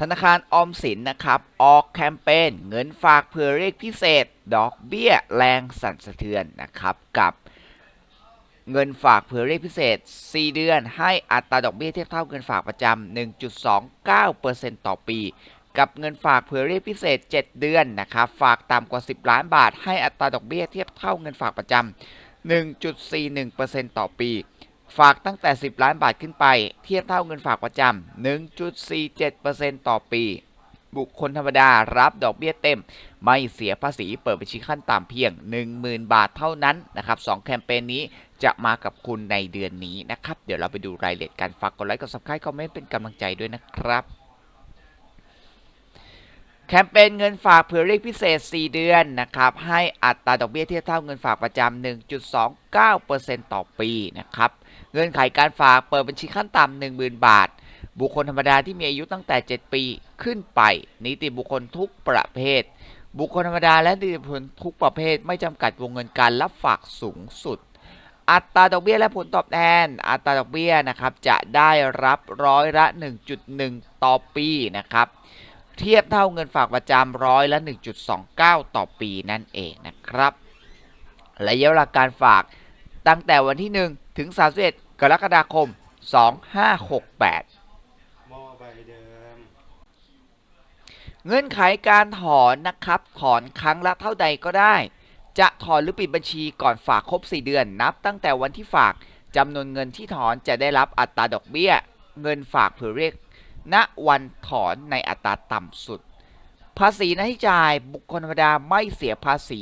ธนาคารออมสินนะครับ ออกแคมเปญเงินฝากเผื่อเรียกพิเศษ ดอกเบี้ยแรงสั่นสะเทือนนะครับ กับเงินฝากเผื่อเรียกพิเศษ 4 เดือน ให้อัตราดอกเบี้ยเทียบเท่าเงินฝากประจำ 1.29%ต่อปี กับเงินฝากเผื่อเรียกพิเศษ 7 เดือนนะครับ ฝากต่ำกว่า 10 ล้านบาท ให้อัตราดอกเบี้ยเทียบเท่าเงินฝากประจำ 1.41%ต่อปี ฝากตั้งแต่ 10 ล้านบาทขึ้นไป เทียบเท่าเงินฝากประจำ 1.47%ต่อปี บุคคลธรรมดารับดอกเบี้ยเต็ม ไม่เสียภาษีเปิดบัญชีขั้นต่ำเพียง 10,000 บาทเท่านั้นนะครับ2แคมเปญนี้จะมากับคุณในเดือนนี้นะครับ เดี๋ยวเราไปดูรายละเอียดการฝากกดไลค์กดซับสไครต์คอมเมนต์เป็นกำลังใจด้วยนะครับ แคมเปญเงินฝากเผื่อเรียกพิเศษ 4 เดือนนะครับ ให้อัตราดอกเบี้ยเทียบเท่าเงินฝากประจำ 1.29%ต่อปีนะครับ เงื่อนไขการฝากเปิดบัญชีขั้นต่ำ 10,000 บาท บุคคลธรรมดาที่มีอายุตั้งแต่ 7 ปีขึ้นไป นิติบุคคลทุกประเภท บุคคลธรรมดาและนิติบุคคลทุกประเภท ไม่จำกัดวงเงินการรับฝากสูงสุด อัตราดอกเบี้ยและผลตอบแทน อัตราดอกเบี้ยนะครับจะได้รับร้อยละ 1.1 ต่อปีนะครับ เทียบเท่าเงินฝากประจำร้อยละ 1.29 ต่อปีนั่นเองนะครับ ระยะเวลาการฝากตั้งแต่วันที่ 1 ถึง 31 กรกฎาคม 2568หม้อใบเดิม เงื่อนไขการถอนนะครับ ถอนครั้งละเท่าใดก็ได้ จะถอนหรือปิดบัญชีก่อนฝากครบ 4 เดือน นับตั้งแต่วันที่ฝากจำนวนเงินที่ถอนจะได้รับอัตราดอกเบี้ย เงินฝากเผื่อเรียก ณวันถอนในอัตราต่ำสุด ภาษีนที่จ่ายบุคคลธรรมดาไม่เสียภาษี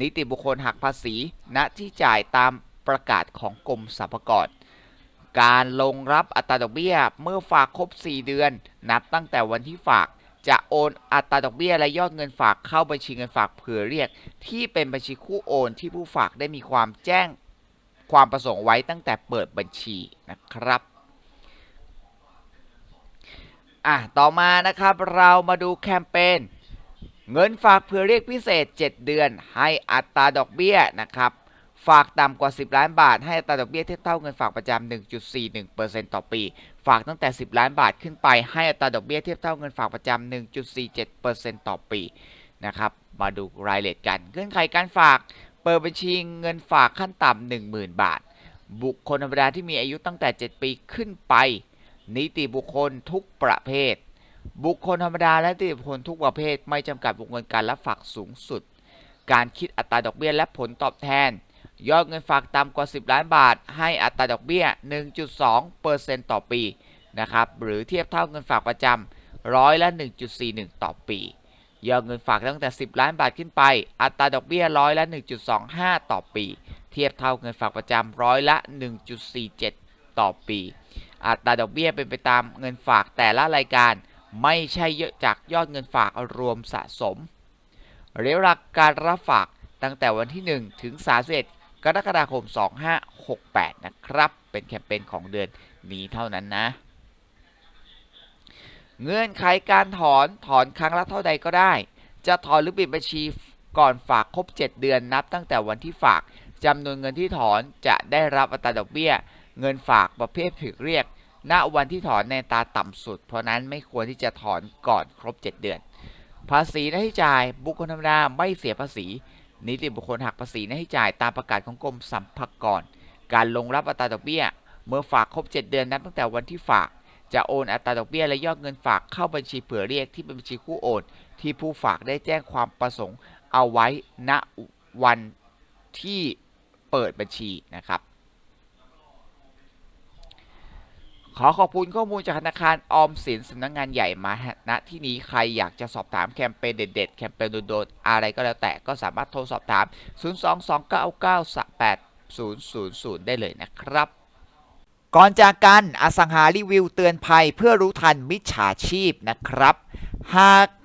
นิติบุคคลหักภาษี ณที่จ่ายตามประกาศของกรมสรรพากรการลงรับอัตราดอกเบี้ยเมื่อฝากครบ 4 เดือน นับตั้งแต่วันที่ฝากจะโอนอัตราดอกเบี้ยและยอดเงินฝากเข้าบัญชีเงินฝากเผื่อเรียก ที่เป็นบัญชีคู่โอนที่ผู้ฝากได้มีความแจ้งความประสงค์ไว้ตั้งแต่เปิดบัญชีนะครับ อะต่อมานะครับเรามาดูแคมเปญเงินฝากเผื่อเรียกพิเศษ 7 เดือน ให้อัตราดอกเบี้ยนะครับฝากต่ำกว่า 10 ล้านบาท ให้อัตราดอกเบี้ยเทียบเท่าเงินฝากประจำ 1.41%ต่อปี ฝากตั้งแต่ 10 ล้านบาทขึ้นไป ให้อัตราดอกเบี้ยเทียบเท่าเงินฝากประจำ 1.47%ต่อปี นะครับ มาดูรายละเอียดกัน เงื่อนไขการฝาก เปิดบัญชีเงินฝากขั้นต่ำ 10,000 บาท บุคคลธรรมดาที่มีอายุตั้งแต่ 7 ปีขึ้นไป นิติบุคคลทุกประเภท บุคคลธรรมดาและนิติบุคคลทุกประเภท ไม่จำกัดวงเงินการรับฝากสูงสุด การคิดอัตราดอกเบี้ยและผลตอบแทน ยอดเงินฝากต่ำกว่า 10 ล้านบาท ให้อัตราดอกเบี้ย 1.2%ต่อปีนะครับหรือเทียบเท่าเงินฝากประจำร้อยละ 1.41 ต่อปียอดเงินฝากตั้งแต่ 10 ล้านบาทขึ้นไป อัตราดอกเบี้ยร้อยละ 1.25 ต่อปี เทียบเท่าเงินฝากประจำร้อยละ 1.47 ต่อปี อัตราดอกเบี้ยเป็นไปตามเงินฝากแต่ละรายการ ไม่ใช่เยอะจากยอดเงินฝากรวมสะสมเระยะเวลาการรับฝากตั้งแต่วันที่ 1 ถึง31กรกฎาคม 2568 นะครับ เป็นแคมเปญของเดือนนี้เท่านั้นนะ เงื่อนไขการถอนถอนครั้งละเท่าใดก็ได้ จะถอนหรือปิดบัญชีก่อนฝากครบ 7 เดือนนับตั้งแต่วันที่ฝากจำนวนเงินที่ถอนจะได้รับอัตราดอกเบี้ย เงินฝากประเภทถึกเรียก ณวันที่ถอนในตาต่ำสุด เพราะนั้นไม่ควรที่จะถอนก่อนครบ 7 เดือน ภาษีหน้าที่จ่ายบุคคลธรรมดาไม่เสียภาษี นิติบุคคลหักภาษีหน้าที่จ่ายตามประกาศของกรมสรรพากร การลงรับอัตราดอกเบี้ย เมื่อฝากครบ 7 เดือนนับตั้งแต่วันที่ฝาก จะโอนอัตราดอกเบี้ยและยอดเงินฝากเข้าบัญชีเผื่อเรียกที่เป็นบัญชีคู่โอน ที่ผู้ฝากได้แจ้งความประสงค์เอาไว้ณวันที่เปิดบัญชีนะครับ ขอขอบคุณข้อมูลจากธนาคารออมสินสำนักงงานใหญ่มาณที่นี้ใครอยากจะสอบถามแคมเปญเด็ดๆ แคมเปญโดนๆอะไรก็แล้วแต่ก็สามารถโทรสอบถาม 022998000 ได้เลยนะครับ ก่อนจากกันอสังหารีวิวเตือนภัยเพื่อรู้ทันมิจฉาชีพนะครับ หาก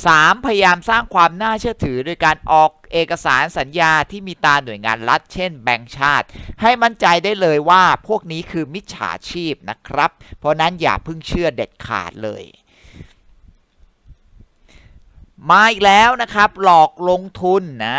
3. พยายามสร้างความน่าเชื่อถือโดยการออกเอกสารสัญญาที่มีตาหน่วยงานรัฐ เช่นแบงก์ชาติ ให้มั่นใจได้เลยว่าพวกนี้คือมิจฉาชีพนะครับ เพราะนั้นอย่าเพิ่งเชื่อเด็ดขาดเลยมาอีกแล้วนะครับ หลอกลงทุนนะ